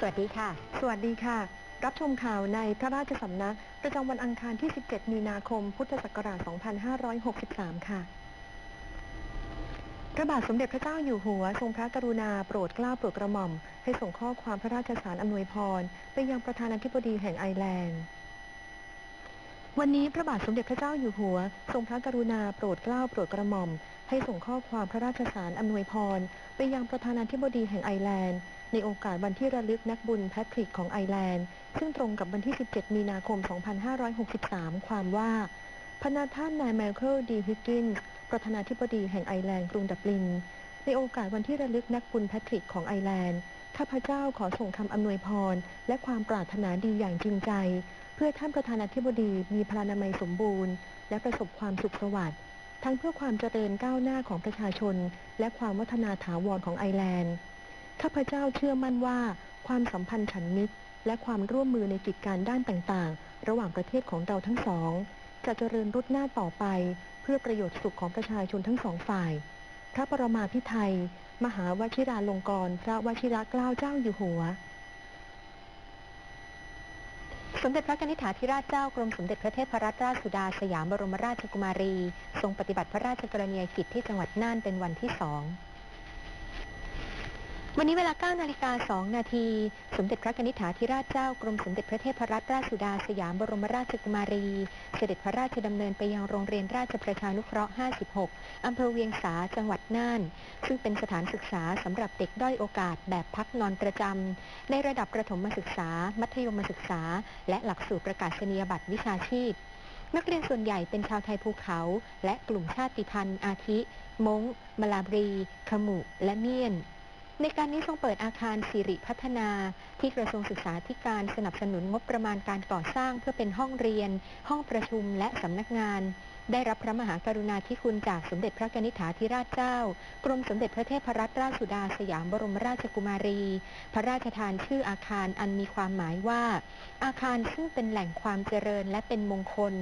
สวัสดีค่ะ สวัสดีค่ะ รับชมข่าวในพระราชสำนัก ประจำวันอังคารที่ 17 มีนาคม พุทธศักราช 2563 ค่ะพระบาทสมเด็จพระเจ้าอยู่หัว ทรงพระกรุณาโปรดเกล้าโปรดกระหม่อม ให้ส่งข้อความพระราชสารอำนวยพร ไปยังประธานาธิบดีแห่งไอร์แลนด์ วันนี้พระบาทสมเด็จพระเจ้าอยู่หัว ทรงพระกรุณาโปรดเกล้าโปรดกระหม่อม ให้ส่งข้อความพระราชสารอำนวยพร ไปยังประธานาธิบดีแห่งไอร์แลนด์ ในโอกาสวันที่ระลึกนักบุญแพทริกของไอร์แลนด์ ซึ่งตรงกับวันที่ 17 มีนาคม 2563 ความว่าพระนาท่านนายไมเคิลดีฮิกกินส์ประธานาธิบดีแห่งไอร์แลนด์กรุงดับลิน ในโอกาสวันที่ระลึกนักบุญแพทริกของไอร์แลนด์ข้าพเจ้าขอส่งคำอำนวยพร และความปรารถนาดีอย่างจริงใจ เพื่อท่านประธานาธิบดีมีพลานามัยสมบูรณ์ และประสบความสุขสวัสดิ์ทั้งเพื่อความเจริญก้าวหน้าของประชาชน และความวัฒนาถาวรของไอร์แลนด์ ข้าพเจ้าเชื่อมั่นว่า ความสัมพันธ์ฉันมิตร และความร่วมมือในกิจการด้านต่างๆ ระหว่างประเทศของเราทั้งสอง จะเจริญรุดหน้าต่อไป เพื่อประโยชน์สุขของประชาชนทั้งสองฝ่าย พระปรมาภิไธยมหาวชิราลงกรณ์พระวชิรเกล้าเจ้าอยู่หัว สมเด็จพระนิธิถาธิราชเจ้ากรมสมเด็จพระเทพรัตนราชสุดาสยามบรมราชกุมารี ทรงปฏิบัติพระราชกรณียกิจที่จังหวัดน่านเป็นวันที่สอง วันนี้เวลา9นาฬิกา2นาที สมเด็จพระนิธิถาธิราชเจ้ากรมสมเด็จพระเทพรัตนราชสุดาสยามบรมราชกุมารี เสด็จพระราชดำเนินไปยังโรงเรียนราชประชานุเคราะห์ 56 อำเภอเวียงสา จังหวัดน่าน ซึ่งเป็นสถานศึกษาสำหรับเด็กด้อยโอกาสแบบพักนอนประจำในระดับประถมศึกษา มัธยมศึกษา และหลักสูตรประกาศนียบัตรวิชาชีพ นักเรียนส่วนใหญ่เป็นชาวไทยภูเขา และกลุ่มชาติพันธุ์อาทิ มง้งมลาบรี ขมุ และเมียน ในการนี้ทรงเปิดอาคารสิริพัฒนาที่กระทรวงศึกษาธิการสนับสนุนงบประมาณการก่อสร้างเพื่อเป็นห้องเรียน ห้องประชุมและสำนักงาน ได้รับพระมหากรุณาธิคุณจากสมเด็จพระนิธิถาธิราชเจ้า กรมสมเด็จพระเทพรัตนราชสุดาสยามบรมราชกุมารี พระราชทานชื่ออาคารอันมีความหมายว่า อาคารซึ่งเป็นแหล่งความเจริญและเป็นมงคล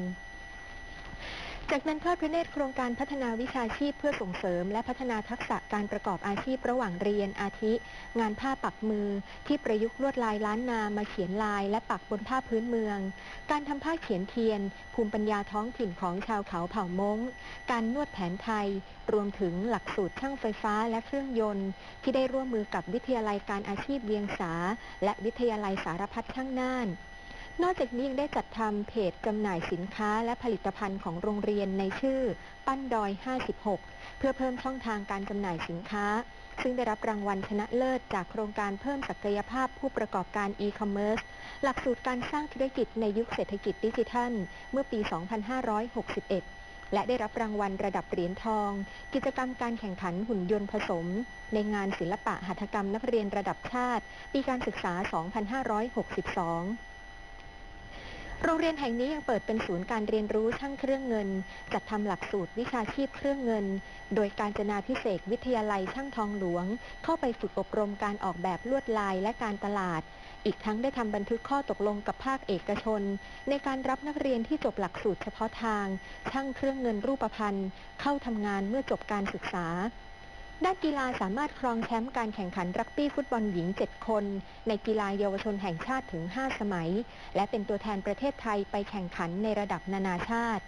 จากนั้นทอดพระเนตรโครงการพัฒนาวิชาชีพเพื่อส่งเสริม และพัฒนาทักษะการประกอบอาชีพระหว่างเรียนอาทิ งานผ้าปักมือ ที่ประยุกต์ลวดลายล้านนามาเขียนลาย และปักบนผ้าพื้นเมือง การทำผ้าเขียนเทียน ภูมิปัญญาท้องถิ่นของชาวเขาเผ่ามง้งการนวดแผนไทย รวมถึงหลักสูตรช่างไฟฟ้าและเครื่องยนต์ ที่ได้ร่วมมือกับวิทยาลัยการอาชีพเวียงสา และวิทยาลัยสารพัดช่างน่าน นอกจากนี้ยังได้จัดทำเพจจำหน่ายสินค้าและผลิตภัณฑ์ของโรงเรียนในชื่อ ปั้นดอย 56 เพื่อเพิ่มช่องทางการจำหน่ายสินค้า ซึ่งได้รับรางวัลชนะเลิศจากโครงการเพิ่มศักยภาพผู้ประกอบการอีคอมเมิร์ซหลักสูตรการสร้างธุรกิจในยุคเศรษฐกิจดิจิทัล เมื่อปี 2561และได้รับรางวัลระดับเหรียญทอง กิจกรรมการแข่งขันหุ่นยนต์ผสม ในงานศิลปะหัตถกรรมนักเรียนระดับชาติ ปีการศึกษา 2562 โรงเรียนแห่งนี้ยังเปิดเป็นศูนย์การเรียนรู้ช่างเครื่องเงิน จัดทำหลักสูตรวิชาชีพเครื่องเงิน โดยการจนาพิเศษวิทยาลัยช่างทองหลวง เข้าไปฝึกอบรมการออกแบบลวดลายและการตลาด อีกทั้งได้ทำบันทึกข้อตกลงกับภาคเอกชน ในการรับนักเรียนที่จบหลักสูตรเฉพาะทาง ช่างเครื่องเงินรูปพรรณเข้าทำงานเมื่อจบการศึกษา ด้านกีฬาสามารถครองแชมป์การแข่งขันรักบี้ฟุตบอลหญิง 7 คน ในกีฬาเยาวชนแห่งชาติถึง 5 สมัย และเป็นตัวแทนประเทศไทยไปแข่งขันในระดับนานาชาติ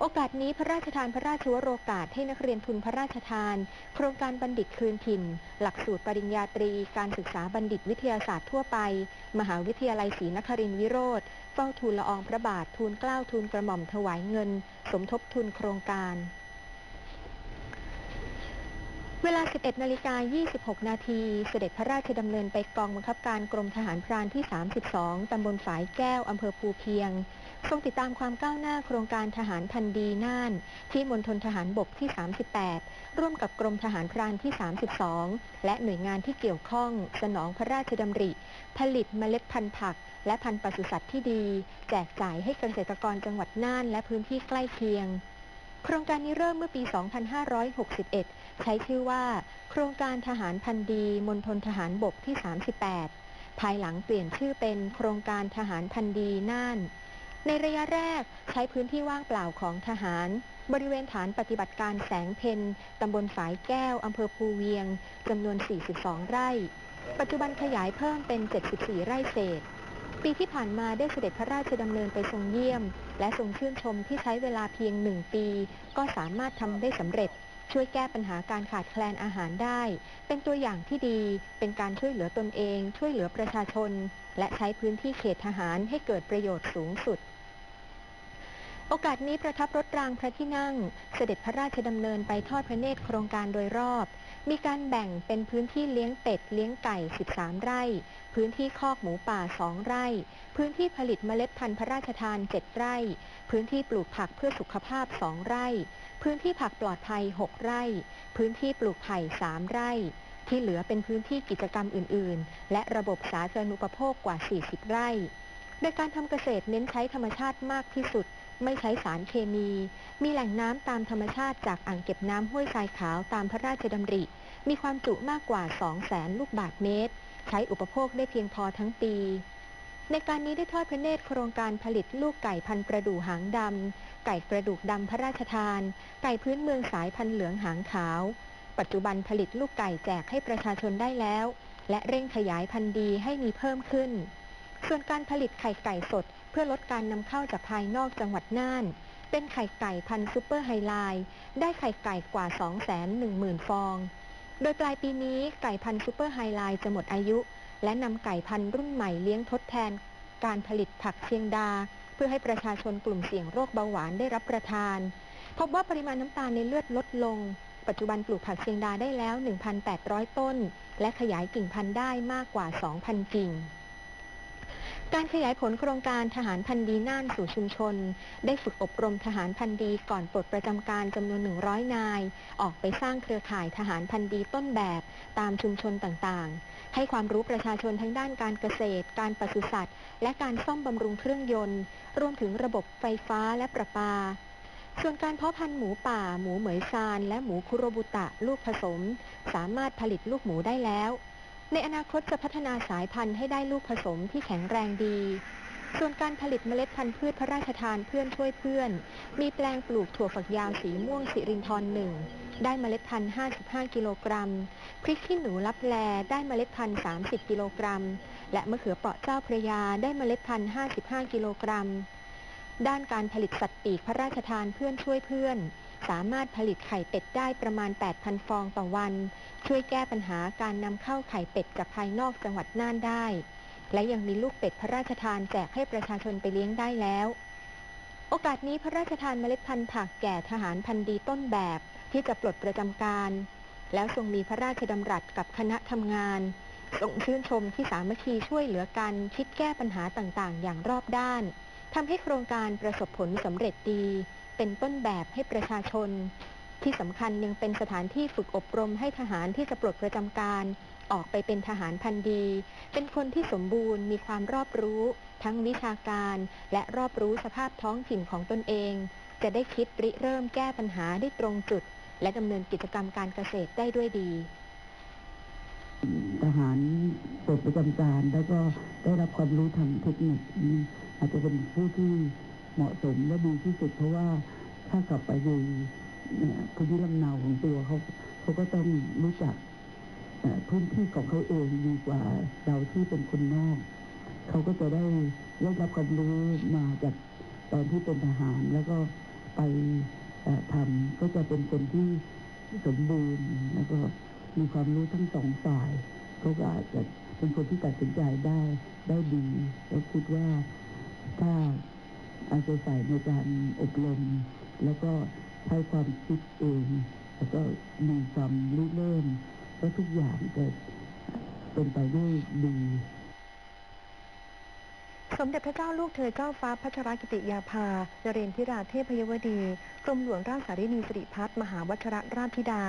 โอกาสนี้พระราชทานพระราชวโรกาสให้นักเรียนทุนพระราชทาน โครงการบัณฑิตคืนถิ่น หลักสูตรปริญญาตรี การศึกษาบัณฑิตวิทยาศาสตร์ทั่วไป มหาวิทยาลัยศรีนครินทรวิโรธเฝ้าทูลละอองพระบาททูลเกล้าทูลกระหม่อมถวายเงิน สมทบทุนโครงการ เวลา 11นาฬิกา26 นาทีเสด็จพระราชดำเนินไปกองบังคับการกรมทหารพรานที่ 32 ตำบลฝายแก้ว อำเภอภูเพียง ทรงติดตามความก้าวหน้าโครงการทหารพันดีน่าน ที่มณฑลทหารบกที่ 38 ร่วมกับกรมทหารพรานที่ 32 และหน่วยงานที่เกี่ยวข้อง สนองพระราชดำริ ผลิตเมล็ดพันธุ์ผัก และพันธุ์ปศุสัตว์ที่ดี แจกจ่ายให้เกษตรกรจังหวัดน่าน และพื้นที่ใกล้เคียง โครงการนี้เริ่มเมื่อปี 2561 ใช้ชื่อว่า โครงการทหารพันดีมณฑลทหารบกที่ 38 ภายหลังเปลี่ยนชื่อเป็นโครงการทหารพันดีน่าน ในระยะแรกใช้พื้นที่ว่างเปล่าของทหาร บริเวณฐานปฏิบัติการแสงเพนตำบลฝายแก้วอำเภอภูเวียงจำนวน 42 ไร่ ปัจจุบันขยายเพิ่มเป็น 74 ไร่เศษปีที่ผ่านมาได้เสด็จพระราชดำเนินไปทรงเยี่ยม และทรงชื่นชมที่ใช้เวลาเพียงหนึ่งปี ก็สามารถทำได้สำเร็จ ช่วยแก้ปัญหาการขาดแคลนอาหารได้ เป็นตัวอย่างที่ดี เป็นการช่วยเหลือตนเอง ช่วยเหลือประชาชน และใช้พื้นที่เขตทหารให้เกิดประโยชน์สูงสุดโอกาสนี้ประทับรถรางพระที่นั่ง เสด็จพระราชดำเนินไปทอดพระเนตรโครงการโดยรอบ มีการแบ่งเป็นพื้นที่เลี้ยงเป็ดเลี้ยงไก่ 13 ไร่ พื้นที่คอกหมูป่า 2 ไร่ พื้นที่ผลิตเมล็ดพันธุ์พระราชทาน 7 ไร่ พื้นที่ปลูกผักเพื่อสุขภาพ 2 ไร่ พื้นที่ผักปลอดภัย 6 ไร่ พื้นที่ปลูกไผ่ 3 ไร่ ที่เหลือเป็นพื้นที่กิจกรรมอื่น ๆ และระบบสาธารณูปโภคกว่า 40 ไร่ โดยการทำเกษตรเน้นใช้ธรรมชาติมากที่สุด ไม่ใช้สารเคมี มีแหล่งน้ำตามธรรมชาติจากอ่างเก็บน้ำห้วยทรายขาวตามพระราชดำริ มีความจุมากกว่า2แสนลูกบาศก์เมตร ใช้อุปโภคได้เพียงพอทั้งปี ในการนี้ได้ทอดพระเนตรโครงการผลิตลูกไก่พันประดู่หางดำ ไก่กระดูกดำพระราชทาน ไก่พื้นเมืองสายพันเหลืองหางขาว ปัจจุบันผลิตลูกไก่แจกให้ประชาชนได้แล้ว และเร่งขยายพันธุ์ดีให้มีเพิ่มขึ้น ส่วนการผลิตไข่ไก่สด เพื่อลดการนำเข้าจากภายนอกจังหวัดน่าน เป็นไข่ไก่พันซูเปอร์ไฮไลท์ได้ไข่ไก่กว่า 210,000 ฟอง โดยปลายปีนี้ไก่พันซูเปอร์ไฮไลท์จะหมดอายุ และนำไก่พันธุ์รุ่นใหม่เลี้ยงทดแทน การผลิตผักเชียงดา เพื่อให้ประชาชนกลุ่มเสี่ยงโรคเบาหวานได้รับประทาน พบว่าปริมาณน้ำตาลในเลือดลดลง ปัจจุบันปลูกผักเชียงดาได้แล้ว 1,800 ต้น และขยายกิ่งพันธุ์ได้มากกว่า 2,000 กิ่ง การขยายผลโครงการทหารพันธีน่านสู่ชุมชน ได้ฝึกอบรมทหารพันธีก่อนปลดประจำการจำนวน 100 นาย ออกไปสร้างเครือข่ายทหารพันธีต้นแบบตามชุมชนต่างๆ ให้ความรู้ประชาชนทั้งด้านการเกษตร การปศุสัตว์ และการซ่อมบำรุงเครื่องยนต์ รวมถึงระบบไฟฟ้าและประปาส่วนการเพาะพันธุ์หมูป่า หมูเหมยซาน และหมูคุโรบุตะลูกผสม สามารถผลิตลูกหมูได้แล้ว ในอนาคตจะพัฒนาสายพันธุ์ให้ได้ลูกผสมที่แข็งแรงดี ส่วนการผลิตเมล็ดพันธุ์พืชพระราชทานเพื่อนช่วยเพื่อน มีแปลงปลูกถั่วฝักยาวสีม่วงสิรินทรหนึ่งได้เมล็ดพันธุ์ 55 กิโลกรัม พริกขี้หนูลับแลได้เมล็ดพันธุ์ 30 กิโลกรัม และมะเขือเปราะเจ้าพระยาได้เมล็ดพันธุ์ 55 กิโลกรัม ด้านการผลิตสัตว์ปีกพระราชทานเพื่อนช่วยเพื่อน สามารถผลิตไข่เป็ดได้ประมาณ 8,000 ฟองต่อวัน ช่วยแก้ปัญหาการนำเข้าไข่เป็ดจากภายนอกจังหวัดน่านได้ และยังมีลูกเป็ดพระราชทานแจกให้ประชาชนไปเลี้ยงได้แล้ว โอกาสนี้พระราชทานเมล็ดพันธุ์ผักแก่ทหารพันธุ์ดีต้นแบบที่จะปลดประจำการ แล้วทรงมีพระราชดำรัสกับคณะทำงานทรงชื่นชมที่สามัคคีช่วยเหลือกันคิดแก้ปัญหาต่างๆ อย่างรอบด้าน ทำให้โครงการประสบผลสำเร็จดี เป็นต้นแบบให้ประชาชน ที่สำคัญยังเป็นสถานที่ฝึกอบรมให้ทหารที่จะปลดประจำการออกไปเป็นทหารพันดี เป็นคนที่สมบูรณ์มีความรอบรู้ ทั้งวิชาการ และรอบรู้สภาพท้องถิ่นของตนเอง จะได้คิดริเริ่มแก้ปัญหาได้ตรงจุด และดำเนินกิจกรรมการเกษตรได้ด้วยดี ทหารปลดประจำการแล้วก็ได้รับความรู้ทางเทคนิค อาจจะเป็นผู้ที่เหมาะสมและดีที่สุด เพราะว่าถ้ากลับไปในเนี่ยพื้นที่ลำเนาของตัวเขาเขาก็ต้องรู้จักพื้นที่ของเขาเองดีกว่าเราที่เป็นคนนอกเขาก็จะได้ได้รับความรู้มาจากตอนที่เป็นทหาร แล้วก็ไปทำก็จะเป็นคนที่สมบูรณ์แล้วก็มีความรู้ทั้งสองฝ่ายเขาก็อาจจะเป็นคนที่ตัดสินใจได้ได้ดีแล้วคิดว่า ถ้าอาศัยใส่ในการอบรม แล้วก็ใช้ความคิดเองแล้วก็มีความรู้เริ่มแล้วทุกอย่างจะเป็นไปได้ดี สมเด็จพระเจ้าลูกเธอเจ้าฟ้าพัชรกิติยาภานเรนทิราเทพยวดี กรมหลวงราชสารินีสิริพัฒน์มหาวัชรราชธิดา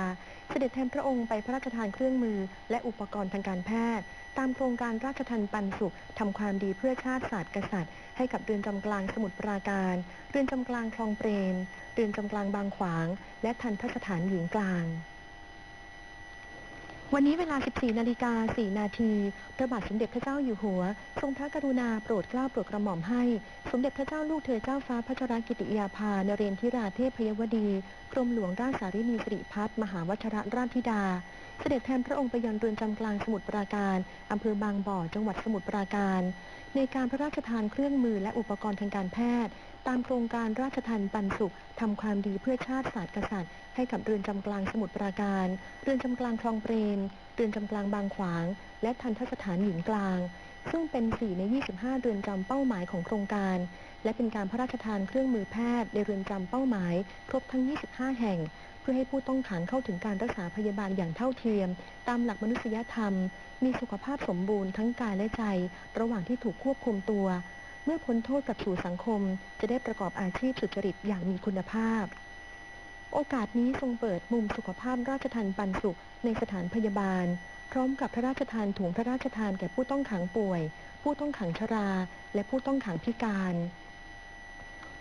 เสด็จแทนพระองค์ไปพระราชทานเครื่องมือ และอุปกรณ์ทางการแพทย์ ตามโครงการราชทันปันสุขทำความดีเพื่อชาติศาสตร์กษัตริย์ ให้กับเรือนจำกลางสมุทรปราการ เรือนจำกลางคลองเปรมเรือนจำกลางบางขวาง และทันทสถานหญิงกลาง วันนี้เวลา 14 นาฬิกา 4 นาที พระบาทสมเด็จพระเจ้าอยู่หัว ทรงพระกรุณาโปรดเกล้าโปรดกระหม่อมให้ สมเด็จพระเจ้าลูกเธอเจ้าฟ้าพระชรกิติยาภานเรนทิราเทพยวดี กรมหลวงราชสารินีสิริพัฒน์มหาวชระราชธิดา เสด็จแทนพระองค์ไปยังเรือนจำกลางสมุทรปราการอำเภอบางบ่อ จังหวัดสมุทรปราการ ในการพระราชทานเครื่องมือและอุปกรณ์ทางการแพทย์ ตามโครงการราชทันปันสุขทำความดีเพื่อชาติศาสตร์กษัตริย์ ให้กับเรือนจำกลางสมุทรปราการ เรือนจำกลางคลองเปรม เรือนจำกลางบางขวาง และทันทสถานหญิงกลาง ซึ่งเป็น 4 ใน 25 เรือนจำเป้าหมายของโครงการ และเป็นการพระราชทานเครื่องมือแพทย์ในเรือนจำเป้าหมาย ครบทั้ง 25 แห่ง พื่อให้ผู้ต้องขังเข้าถึงการรักษาพยาบาลอย่างเท่าเทียม ตามหลักมนุษยธรรม มีสุขภาพสมบูรณ์ทั้งกายและใจ ระหว่างที่ถูกควบคุมตัว เมื่อพ้นโทษกลับสู่สังคม จะได้ประกอบอาชีพสุจริตอย่างมีคุณภาพ โอกาสนี้ทรงเปิดมุมสุขภาพราชทันปันสุขในสถานพยาบาล พร้อมกับพระราชทานถุงพระราชทานแก่ผู้ต้องขังป่วย ผู้ต้องขังชรา และผู้ต้องขังพิการ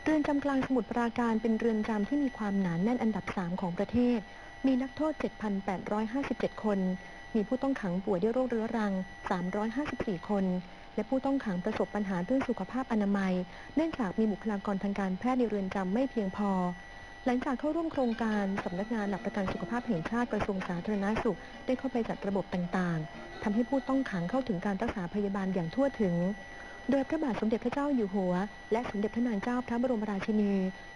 เรือนจำกลางสมุทรปราการเป็นเรือนจำที่มีความหนานแน่นอันดับ 3 ของประเทศ มีนักโทษ 7,857 คน มีผู้ต้องขังป่วยด้วยโรคเรื้อรัง 354 คน และผู้ต้องขังประสบปัญหาเรื่องสุขภาพอนามัย เนื่องจากมีบุคลากรทางการแพทย์ในเรือนจำไม่เพียงพอ หลังจากเข้าร่วมโครงการสำนักงานหลักประกันสุขภาพแห่งชาติกระทรวงสาธารณสุข ได้เข้าไปจัดระบบต่างๆทำให้ผู้ต้องขังเข้าถึงการรักษาพยาบาลอย่างทั่วถึง โดยพระบาทสมเด็จพระเจ้าอยู่หัว และสมเด็จพระนางเจ้าพระบรมราชินี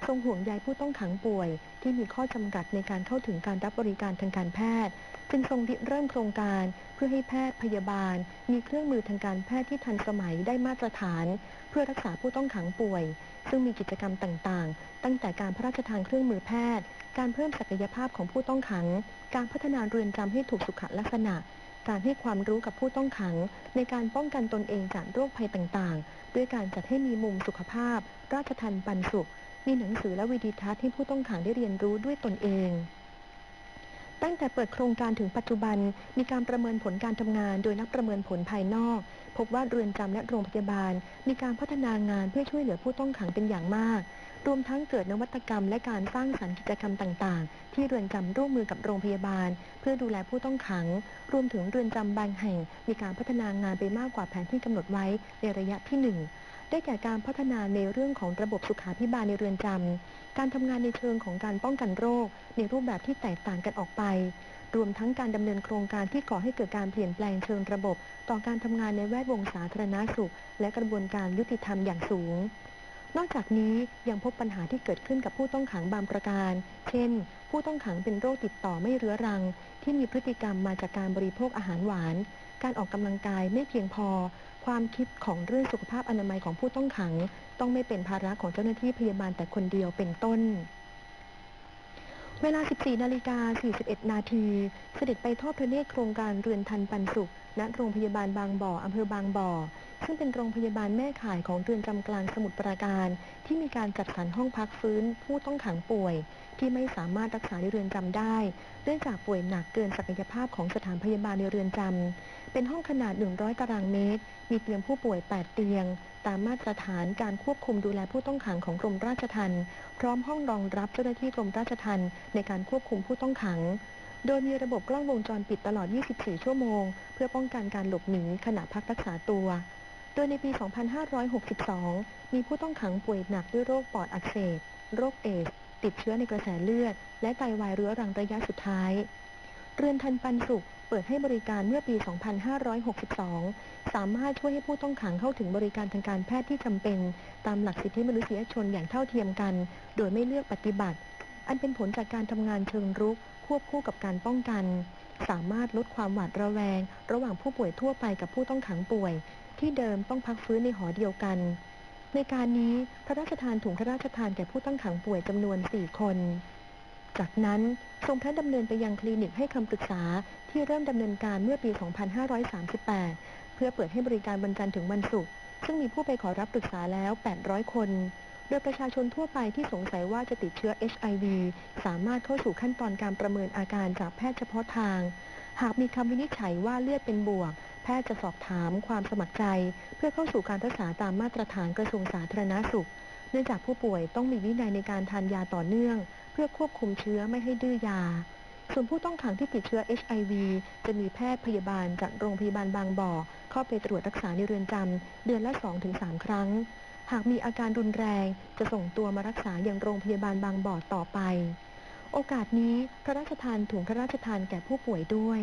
ทรงห่วงใยผู้ต้องขังป่วย ที่มีข้อจำกัดในการเข้าถึงการรับบริการทางการแพทย์ จึงทรงริเริ่มโครงการเพื่อให้แพทย์พยาบาล มีเครื่องมือทางการแพทย์ที่ทันสมัยได้มาตรฐาน เพื่อรักษาผู้ต้องขังป่วย ซึ่งมีกิจกรรมต่างๆ ตั้งแต่การพระราชทานเครื่องมือแพทย์ การเพิ่มศักยภาพของผู้ต้องขัง การพัฒนาเรือนจำให้ถูกสุขลักษณะ การให้ความรู้กับผู้ต้องขัง ในการป้องกันตนเองจากโรคภัยต่างๆ ด้วยการจัดให้มีมุมสุขภาพ ราชทันปันสุข มีหนังสือและวิดีทัศน์ให้ผู้ต้องขังได้เรียนรู้ด้วยตนเองตั้งแต่เปิดโครงการถึงปัจจุบัน มีการประเมินผลการทำงาน โดยนักประเมินผลภายนอก พบว่าเรือนจำและโรงพยาบาล มีการพัฒนางานเพื่อช่วยเหลือผู้ต้องขังเป็นอย่างมาก รวมทั้งเกิดนวัตกรรม และการสร้างสรรค์กิจกรรมต่างๆ ที่เรือนจำร่วมมือกับโรงพยาบาล เพื่อดูแลผู้ต้องขัง รวมถึงเรือนจำบางแห่ง มีการพัฒนางานไปมากกว่าแผนที่กำหนดไว้ในระยะที่หนึ่งได้แก่การพัฒนาในเรื่องของระบบสุขาภิบาลในเรือนจำการทำงานในเชิงของการป้องกันโรค ในรูปแบบที่แตกต่างกันออกไปรวมทั้งการดำเนินโครงการที่ก่อให้เกิดการเปลี่ยนแปลงเชิงระบบ ต่อการทำงานในแวดวงสาธารณสุข และกระบวนการยุติธรรมอย่างสูง นอกจากนี้ยังพบปัญหาที่เกิดขึ้นกับผู้ต้องขังบางประการ เช่น ผู้ต้องขังเป็นโรคติดต่อไม่เรื้อรัง ที่มีพฤติกรรมมาจากการบริโภคอาหารหวาน การออกกำลังกายไม่เพียงพอ ความคิดของเรื่องสุขภาพอนามัยของผู้ต้องขัง ต้องไม่เป็นภาระของเจ้าหน้าที่พยาบาลแต่คนเดียวเป็นต้นเวลา 14 นาฬิกา 41 นาที เสด็จไปทอดพระเนตรโครงการเรือนทันปันสุข ณ โรงพยาบาลบางบ่อ อำเภอบางบ่อ ซึ่งเป็นโรงพยาบาลแม่ข่ายของเรือนจำกลางสมุทรปราการ ที่มีการจัดสรรห้องพักฟื้น ผู้ต้องขังป่วย ที่ไม่สามารถรักษาในเรือนจำได้ เนื่องจากป่วยหนักเกินศักยภาพของสถานพยาบาลในเรือนจำเป็นห้องขนาด 100 ตารางเมตร มีเตียงผู้ป่วย 8 เตียง ตามมาตรฐานการควบคุมดูแลผู้ต้องขังของกรมราชทัณฑ์พร้อมห้องรองรับเจ้าหน้าที่กรมราชทัณฑ์ในการควบคุมผู้ต้องขังโดยมีระบบกล้องวงจรปิดตลอด 24 ชั่วโมง เพื่อป้องกันการหลบหนีขณะพักรักษาตัว ดยในปี 2562 มีผู้ต้องขังป่วยหนักด้วยโรคปอดอักเสบ โรคเอดส์ติดเชื้อในกระแสเลือด และไตวายเรื้อรังระยะสุดท้าย เรือนทันปันสุขเปิดให้บริการเมื่อปี 2562 สามารถช่วยให้ผู้ต้องขังเข้าถึงบริการทางการแพทย์ที่จำเป็น ตามหลักสิทธิมนุษยชนอย่างเท่าเทียมกัน โดยไม่เลือกปฏิบัติ อันเป็นผลจากการทำงานเชิงรุก ควบคู่กับการป้องกัน สามารถลดความหวาดระแวง ระหว่างผู้ป่วยทั่วไปกับผู้ต้องขังป่วย ที่เดิมต้องพักฟื้นในหอเดียวกัน ในการนี้พระราชทานถุงพระราชทานแก่ผู้ต้องขังป่วยจำนวน4คน จากนั้นทรงพระดำเนินไปยังคลินิกให้คำปรึกษาที่เริ่มดำเนินการเมื่อปี 2538 เพื่อเปิดให้บริการวันจันทร์ถึงวันศุกร์ซึ่งมีผู้ไปขอรับปรึกษาแล้ว 800 คน โดยประชาชนทั่วไปที่สงสัยว่าจะติดเชื้อ HIV สามารถเข้าสู่ขั้นตอนการประเมินอาการจากแพทย์เฉพาะทาง หากมีคำวินิจฉัยว่าเลือดเป็นบวก ทย์จะสอบถามความสมัครใจ เพื่อเข้าสู่การรักษาตามมาตรฐานกระทรวงสาธารณสุข เนื่องจากผู้ป่วยต้องมีวินัยในการทานยาต่อเนื่อง เพื่อควบคุมเชื้อไม่ให้ดื้อยา ส่วนผู้ต้องขังที่ติดเชื้อ HIV จะมีแพทย์พยาบาลจากโรงพยาบาลบางบ่อ เข้าไปตรวจรักษาในเรือนจำเดือนละ 2-3 ครั้ง หากมีอาการรุนแรงจะส่งตัวมารักษาอย่างโรงพยาบาลบางบ่อต่อไป โอกาสนี้พระราชทานถุงพระราชทานแก่ผู้ป่วยด้วย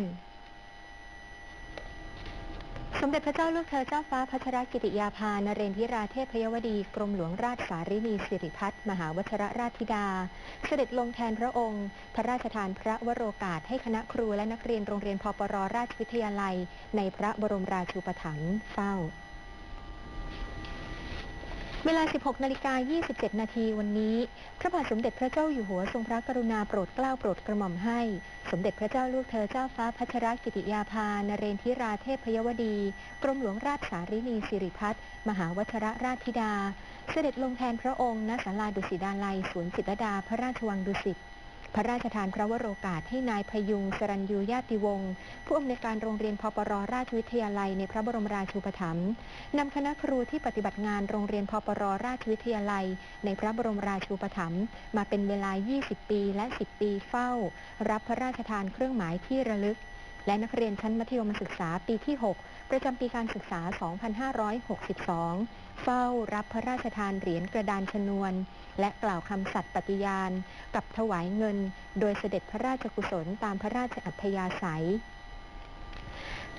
สมเด็จพระเจ้าลูกเธอเจ้าฟ้าพัชรกิติยาภานเรนทิราเทพยวดี กรมหลวงราชสารินีสิริพัฒน์มหาวชรราชธิดา เสด็จลงแทนพระองค์ พระราชทานพระวโรกาสให้คณะครูและนักเรียนโรงเรียนพปรราชวิทยาลัย ในพระบรมราชูปถัมภ์เฝ้า เวลา 16 นาฬิกา 27 นาทีวันนี้ พระบาทสมเด็จพระเจ้าอยู่หัวทรงพระกรุณาโปรดเกล้าโปรดกระหม่อมให้ สมเด็จพระเจ้าลูกเธอเจ้าฟ้าพัชรกิติยาภานเรนทิราเทพยวดี กรมหลวงราชสารินีสิริพัฒน์มหาวัชรราชธิดา เสด็จลงแทนพระองค์ณศาลาดุสิตดาลัยสวนจิตรดาพระราชวังดุสิต พระราชทานพระวโรกาสให้นายพยุงสรัญยูญาติวงศ์ผู้อำนวยการโรงเรียนพปรราชวิทยาลัยในพระบรมราชูปถัมภ์นำคณะครูที่ปฏิบัติงานโรงเรียนพปรราชวิทยาลัย ในพระบรมราชูปถัมภ์มาเป็นเวลา 20 ปีและ 10 ปีเฝ้า รับพระราชทานเครื่องหมายที่ระลึก และนักเรียนชั้นมัธยมศึกษาปีที่ 6 ประจำปีการศึกษา 2562 เฝ้ารับพระราชทานเหรียญกระดานชนวน และกล่าวคำสัตย์ปฏิญาณ กับถวายเงิน โดยเสด็จพระราชกุศลตามพระราชอัธยาศัย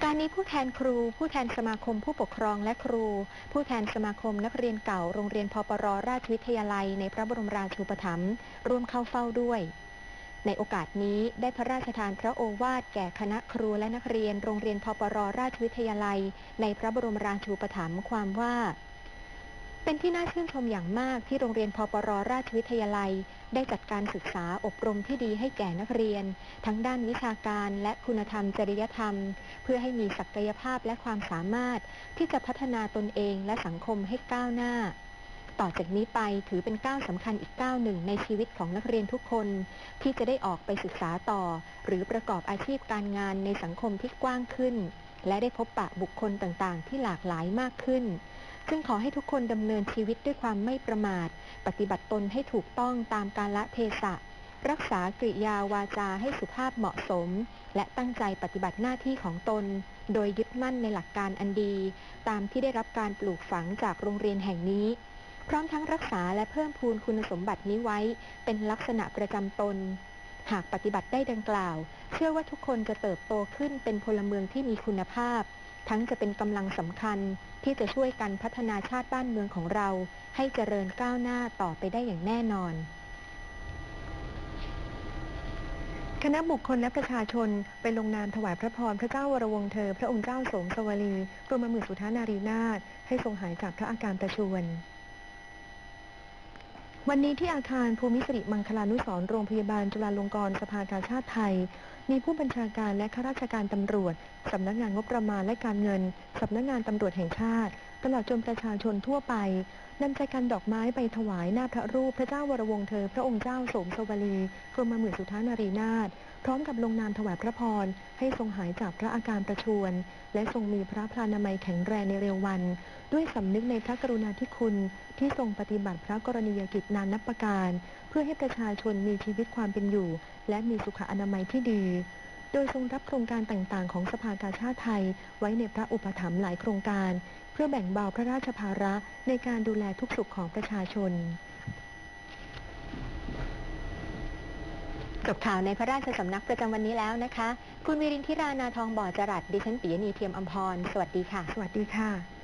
การนี้ผู้แทนครู ผู้แทนสมาคมผู้ปกครองและครู ผู้แทนสมาคมนักเรียนเก่าโรงเรียนพปรราชวิทยาลัยในพระบรมราชูปถัมภ์ร่วมเข้าเฝ้าด้วย ในโอกาสนี้ได้พระราชทานพระโอวาทแก่คณะครูและนักเรียนโรงเรียนพปรราชวิทยาลัย ในพระบรมราชูปถัมภ์ความว่า เป็นที่น่าชื่นชมอย่างมากที่โรงเรียนพปรราชวิทยาลัย ได้จัดการศึกษาอบรมที่ดีให้แก่นักเรียน ทั้งด้านวิชาการและคุณธรรมจริยธรรม เพื่อให้มีศักยภาพและความสามารถที่จะพัฒนาตนเองและสังคมให้ก้าวหน้า ต่อจากนี้ไปถือเป็นก้าวสำคัญอีกก้าวหนึ่งในชีวิตของนักเรียนทุกคน ที่จะได้ออกไปศึกษาต่อ หรือประกอบอาชีพการงานในสังคมที่กว้างขึ้น และได้พบปะบุคคลต่างๆ ที่หลากหลายมากขึ้นจึงขอให้ทุกคนดำเนินชีวิตด้วยความไม่ประมาท ปฏิบัติตนให้ถูกต้องตามกาลเทศะ รักษากริยาวาจาให้สุภาพเหมาะสม และตั้งใจปฏิบัติหน้าที่ของตนโดยยึดมั่นในหลักการอันดี ตามที่ได้รับการปลูกฝังจากโรงเรียนแห่งนี้ พร้อมทั้งรักษาและเพิ่มพูนคุณสมบัตินี้ไว้ เป็นลักษณะประจำตน หากปฏิบัติได้ดังกล่าว เชื่อว่าทุกคนจะเติบโตขึ้นเป็นพลเมืองที่มีคุณภาพ ทั้งจะเป็นกำลังสำคัญที่จะช่วยกันพัฒนาชาติบ้านเมืองของเรา ให้เจริญก้าวหน้าต่อไปได้อย่างแน่นอนคณะบุคคลและประชาชนไปลงนามถวายพระพรพระเจ้าวรวงเธอ พระองค์เจ้าสมสวลีกรมหมื่นสุธานารีนาถให้ทรงหายจากพระอาการประชวร วันนี้ที่อาคารภูมิสิริมังคลานุสร์โรงพยาบาลจุฬาลงกรณ์สภากาชาติไทย มีผู้บัญชาการและข้าราชการตำรวจ สำนักงานงบประมาณและการเงิน สำนักงานตำรวจแห่งชาติ ตลอดจนประชาชนทั่วไปนำใจกันดอกไม้ไปถวายหน้าพระรูปพระเจ้าวรวงเธอ พระองค์เจ้าสมสวลีกรมหมื่นสุทานารีนาถ พร้อมกับลงนามถวายพระพร ให้ทรงหายจากพระอาการประชวร และทรงมีพระพลานามัยแข็งแรงในเร็ววัน ด้วยสำนึกในพระกรุณาธิคุณ ที่ทรงปฏิบัติพระกรณียกิจนานนับประการ เพื่อให้ประชาชนมีชีวิตความเป็นอยู่ และมีสุขอนามัยที่ดี โดยทรงรับโครงการต่างๆ ของสภากาชาติไทย ไว้ในพระอุปถัมภ์หลายโครงการ เพื่อแบ่งเบาพระราชภาระในการดูแลทุกสุขของประชาชน จบข่าวในพระราชสำนักประจำวันนี้แล้วนะคะ คุณวิรินทิรานาทองบ่อจรัสดิฉันปิยนีเทียมอมพร สวัสดีค่ะ สวัสดีค่ะ